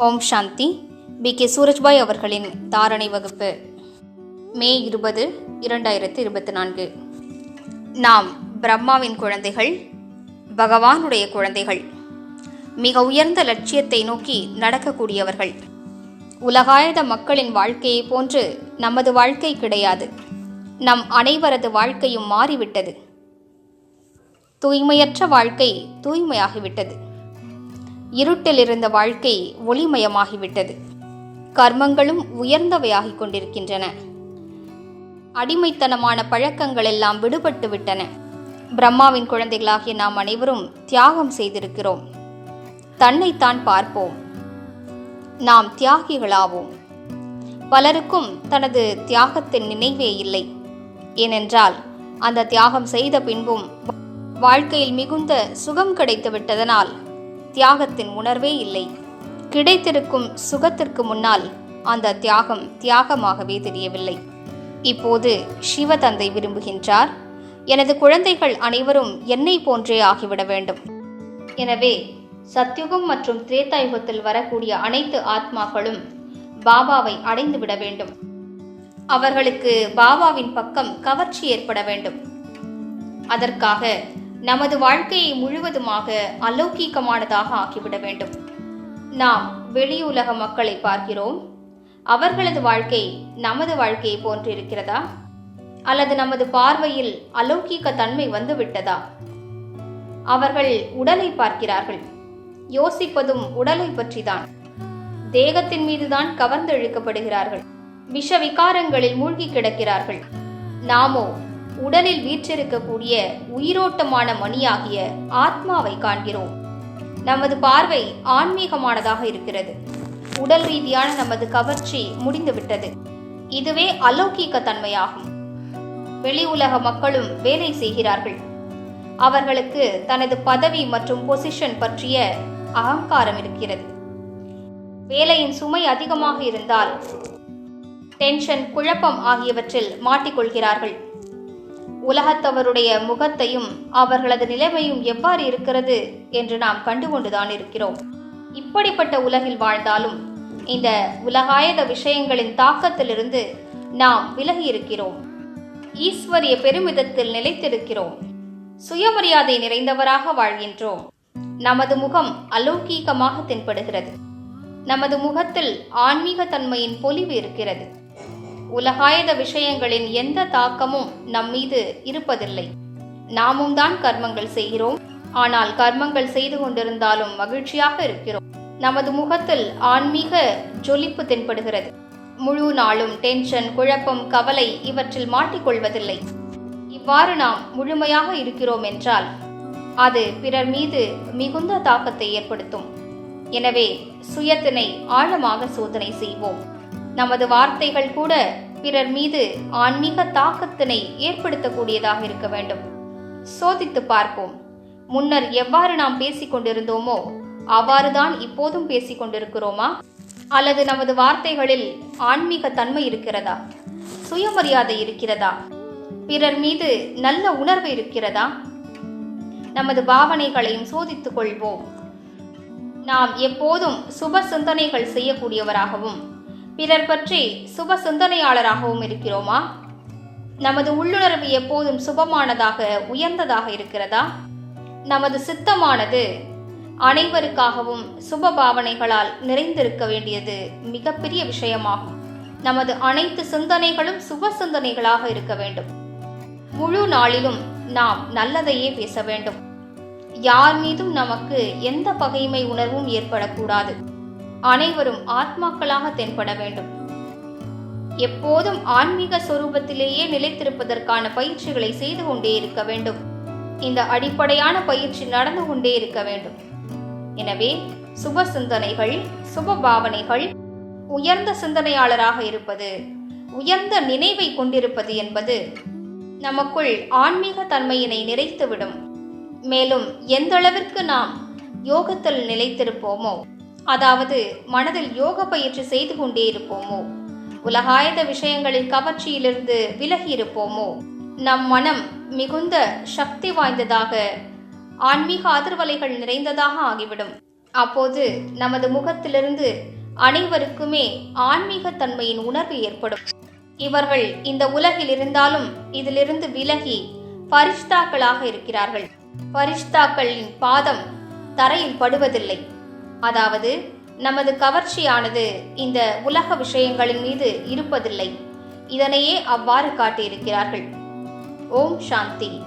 ஓம் சாந்தி. B. K. Surajbhai அவர்களின் தாரணை வகுப்பு. மே இருபது இரண்டாயிரத்து இருபத்தி நான்கு. நாம் பிரம்மாவின் குழந்தைகள் பகவானுடைய குழந்தைகள் மிக உயர்ந்த லட்சியத்தை நோக்கி நடக்கக்கூடியவர்கள். உலகாயத மக்களின் வாழ்க்கையைப் போன்று நமது வாழ்க்கை கிடையாது. நம் அனைவரது வாழ்க்கையும் மாறிவிட்டது. தூய்மையற்ற வாழ்க்கை தூய்மையாகிவிட்டது. இருட்டில் இருந்த வாழ்க்கை ஒளிமயமாகிவிட்டது. கர்மங்களும் உயர்ந்தவையாகிக் கொண்டிருக்கின்றன. அடிமைத்தனமான பழக்கங்கள் எல்லாம் விடுபட்டு விட்டன. பிரம்மாவின் குழந்தைகளாகிய நாம் அனைவரும் தியாகம் செய்திருக்கிறோம். தன்னைத்தான் பார்ப்போம். நாம் தியாகிகளாவோம். பலருக்கும் தனது தியாகத்தின் நினைவே இல்லை. ஏனென்றால் அந்த தியாகம் செய்த பின்பும் வாழ்க்கையில் மிகுந்த சுகம் கிடைத்து விட்டதனால் தியாகத்தின் உணர்வே இல்லை. கிடைத்திருக்கும் சுகத்திற்கு முன்னால் அந்த தியாகம் தியாகமாகவே தெரியவில்லை. இப்போது சிவதந்தை விரும்புகின்றார். எனது குழந்தைகள் அனைவரும் என்னை போன்றே ஆகிவிட வேண்டும். எனவே சத்யுகம் மற்றும் திரேதாயுகத்தில் வரக்கூடிய அனைத்து ஆத்மாக்களும் பாபாவை அடைந்து விட வேண்டும். அவர்களுக்கு பாபாவின் பக்கம் கவர்ச்சி ஏற்பட வேண்டும். அதற்காக நமது வாழ்க்கையை முழுவதுமாக அலௌகீகமானதாக ஆக்கிவிட வேண்டும். நாம் வெளியுலக மக்களை பார்க்கிறோம். அவர்களது வாழ்க்கை நமது வாழ்க்கையை போன்றிருக்கிறதா? அல்லது நமது பார்வையில் அலௌகீக தன்மை வந்துவிட்டதா? அவர்கள் உடலை பார்க்கிறார்கள். யோசிப்பதும் உடலை பற்றிதான். தேகத்தின் மீதுதான் கவர்ந்து இழுக்கப்படுகிறார்கள் விஷ விகாரங்களில் மூழ்கி கிடக்கிறார்கள். நாமோ உடலில் வீற்றிருக்கக்கூடிய உயிரோட்டமான மணியாகிய ஆத்மாவை காண்கிறோம். நமது பார்வை ஆன்மீகமானதாக இருக்கிறது. உடல் ரீதியான நமது கவர்ச்சி முடிந்துவிட்டது. இதுவே அலௌகீக தன்மையாகும். வெளி உலக மக்களும் வேலை செய்கிறார்கள். அவர்களுக்கு தனது பதவி மற்றும் பொசிஷன் பற்றிய அகங்காரம் இருக்கிறது. வேலையின் சுமை அதிகமாக இருந்தால் டென்ஷன் குழப்பம் ஆகியவற்றில் மாட்டிக்கொள்கிறார்கள். உலகத்தவருடைய முகத்தையும் அவர்களது நிலைமையும் எவ்வாறு இருக்கிறது என்று நாம் கண்டுகொண்டுதான் இருக்கிறோம். இப்படிப்பட்ட உலகில் வாழ்ந்தாலும் இந்த உலகாயத விஷயங்களின் தாக்கத்திலிருந்து நாம் விலகி இருக்கிறோம். ஈஸ்வரிய பெருமிதத்தில் நிலைத்திருக்கிறோம். சுயமரியாதை நிறைந்தவராக வாழ்கின்றோம். நமது முகம் அலௌகீகமாக தென்படுகிறது. நமது முகத்தில் ஆன்மீக தன்மையின் பொலிவு இருக்கிறது. உலகாயத விஷயங்களின் எந்த தாக்கமும் நம் மீது இருப்பதில்லை. நாமும் தான் கர்மங்கள் செய்கிறோம். ஆனால் கர்மங்கள் செய்து கொண்டிருந்தாலும் மகிழ்ச்சியாக இருக்கிறோம். நமது முகத்தில் ஆன்மீக ஜொலிப்பு தென்படுகிறது. முழு நாளும் டென்ஷன் குழப்பம் கவலை இவற்றில் மாட்டிக்கொள்வதில்லை. இவ்வாறு நாம் முழுமையாக இருக்கிறோம் என்றால் அது பிறர் மீது மிகுந்த தாக்கத்தை ஏற்படுத்தும். எனவே சுயத்தினை ஆழமாக சோதனை செய்வோம். நமது வார்த்தைகள் கூட பிறர் மீது ஆன்மீக தாக்கத்தினை ஏற்படுத்தக்கூடியதாக இருக்க வேண்டும். சோதித்து பார்ப்போம். முன்னர் எவ்வாறு நாம் பேசிக் கொண்டிருந்தோமோ அவ்வாறுதான் இப்போதும் பேசிக் கொண்டிருக்கிறோமா? அல்லது நமது வார்த்தைகளில் ஆன்மீக தன்மை இருக்கிறதா? சுயமரியாதை இருக்கிறதா? பிறர் மீது நல்ல உணர்வு இருக்கிறதா? நமது பாவனைகளையும் சோதித்துக் கொள்வோம். நாம் எப்போதும் சுப சிந்தனைகள் செய்யக்கூடியவராகவும் பிறர் பற்றி சுப சிந்தனையாளராகவும் இருக்கிறோமா? நமது உள்ளுணர்வு எப்போதும் சுபமானதாக உயர்ந்ததாக இருக்கிறதா? நமது சித்தமானது அனைவருக்காகவும் சுப பாவனைகளால் நிறைந்திருக்க வேண்டியது மிகப்பெரிய விஷயமாகும். நமது அனைத்து சிந்தனைகளும் சுப சிந்தனைகளாக இருக்க வேண்டும். முழு நாளிலும் நாம் நல்லதையே பேச வேண்டும். யார் மீதும் நமக்கு எந்த பகைமை உணர்வும் ஏற்படக்கூடாது. அனைவரும் ஆத்மாக்களாக தென்பட வேண்டும். எப்போதும் ஆன்மீக சொரூபத்திலேயே நிலைத்திருப்பதற்கான பயிற்சிகளை செய்து கொண்டே இருக்க வேண்டும். இந்த அடிப்படையான பயிற்சி நடந்து கொண்டே இருக்க வேண்டும். எனவே சுப சிந்தனைகள் சுப பாவனைகள் உயர்ந்த சிந்தனையாளராக இருப்பது உயர்ந்த நினைவை கொண்டிருப்பது என்பது நமக்குள் ஆன்மீக தன்மையினை நிறைத்துவிடும். மேலும் எந்த அளவிற்கு நாம் யோகத்தில் நிலைத்திருப்போமோ அதாவது மனதில் யோக பயிற்சி செய்து கொண்டே இருப்போமோ? உலகாயத விஷயங்களின் கவர்ச்சியிலிருந்து விலகி இருப்போமோ? நம் மனம் மிகுந்த சக்தி வாய்ந்ததாக ஆன்மீக அதிர்வலைகள் நிறைந்ததாக ஆகிவிடும். அப்போது நமது முகத்திலிருந்து அனைவருக்குமே ஆன்மீக தன்மையின் உணர்வு ஏற்படும். இவர்கள் இந்த உலகில் இருந்தாலும் இதிலிருந்து விலகி பரிஷ்தாக்களாக இருக்கிறார்கள். பரிஷ்தாக்களின் பாதம் தரையில் படுவதில்லை. அதாவது நமது கவர்ச்சியானது இந்த உலக விஷயங்களின் மீது இருப்பதில்லை. இதனையே அவ்வாறு காட்டியிருக்கிறார்கள். ஓம் சாந்தி.